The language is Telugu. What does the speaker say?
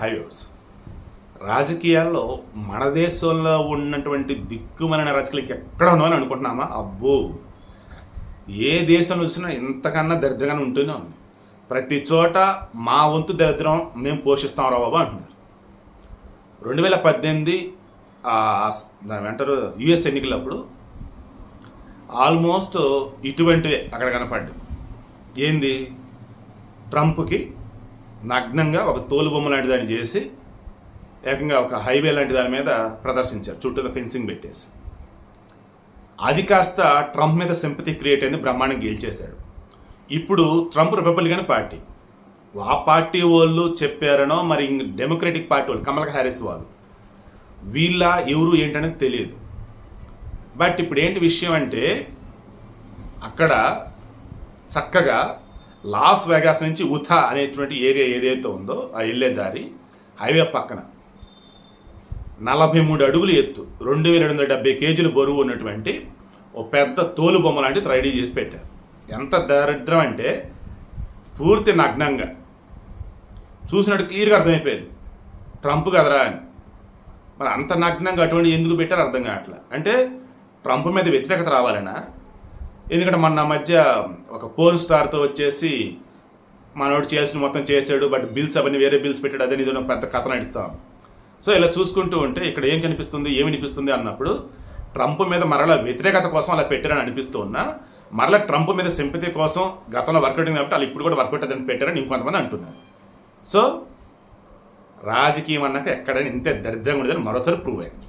హైవేస్ రాజకీయాల్లో మన దేశంలో ఉన్నటువంటి దిక్కుమలైన రచకులకి ఎక్కడ ఉన్నో అని అనుకుంటున్నామా? అబ్బో! ఏ దేశం చూసినా ఇంతకన్నా దరిద్రంగానే ఉంటూనే ఉంది. ప్రతి చోట మా వంతు దరిద్రం మేము పోషిస్తాం రా బాబు అంటున్నారు. రెండు వేల పద్దెనిమిది ఆ, దాని అంటారు యుఎస్ ఎన్నికలప్పుడు ఆల్మోస్ట్ ఇటువంటివే అక్కడ కనపడ్డు ఏంది? ట్రంప్కి నగ్నంగా ఒక తోలుబొమ్మ లాంటి దాన్ని చేసి ఏకంగా ఒక హైవే లాంటి దాని మీద ప్రదర్శించారు. చుట్టూ ఫెన్సింగ్ పెట్టేసి. అది కాస్త ట్రంప్ మీద సింపతి క్రియేట్ అయింది బ్రహ్మాండం గెలిచేశాడు. ఇప్పుడు ట్రంప్ రిపబ్లికన్ పార్టీ. ఆ పార్టీ వాళ్ళు చెప్పారనో మరి డెమోక్రటిక్ పార్టీ వాళ్ళు కమల్ హ్యారిస్ వాళ్ళు వీళ్ళ ఎవరు ఏంటనేది తెలియదు. బట్ ఇప్పుడు ఏంటి విషయం అంటే అక్కడ చక్కగా లాస్ వెగాస్ నుంచి ఉథా అనేటువంటి ఏరియా ఏదైతే ఉందో ఆ వెళ్ళే దారి హైవే పక్కన. నలభై మూడు అడుగులు ఎత్తు రెండు వేల ఏడు వందల డెబ్బై కేజీలు బరువు ఉన్నటువంటి ఓ పెద్ద తోలు బొమ్మ లాంటిది రెడీ చేసి పెట్టారు. ఎంత దరిద్రం అంటే పూర్తి నగ్నంగా. చూసినట్టు క్లియర్గా అర్థమైపోయేది. ట్రంప్ కదరా అని. మరి అంత నగ్నంగా అటువంటి ఎందుకు పెట్టారు అర్థం కావట్లే. అంటే ట్రంప్ మీద వ్యతిరేకత రావాలనా? ఎందుకంటే మొన్న మధ్య ఒక పోర్న్ స్టార్తో వచ్చేసి మనోడు చేసిన మొత్తం చేశాడు బట్ బిల్స్ అవన్నీ వేరే బిల్స్ పెట్టాడు అదే ఇదో పెద్ద కథ నడుస్తాం సో ఇలా చూసుకుంటూ ఉంటే ఇక్కడ ఏం కనిపిస్తుంది ఏమి అనిపిస్తుంది అన్నప్పుడు ట్రంప్ మీద మరలా వ్యతిరేకత కోసం అలా పెట్టారని అనిపిస్తూ ఉన్నా మరలా ట్రంప్ మీద సింపతి కోసం గతంలో వర్కౌట్ కాబట్టి వాళ్ళు ఇప్పుడు కూడా వర్కౌట్ అదని పెట్టారని ఇంకొంతమంది అంటున్నారు. సో రాజకీయం అన్నాక ఎక్కడైనా ఇంతే దరిద్రంగా ఉండదని మరోసారి ప్రూవ్ అయింది.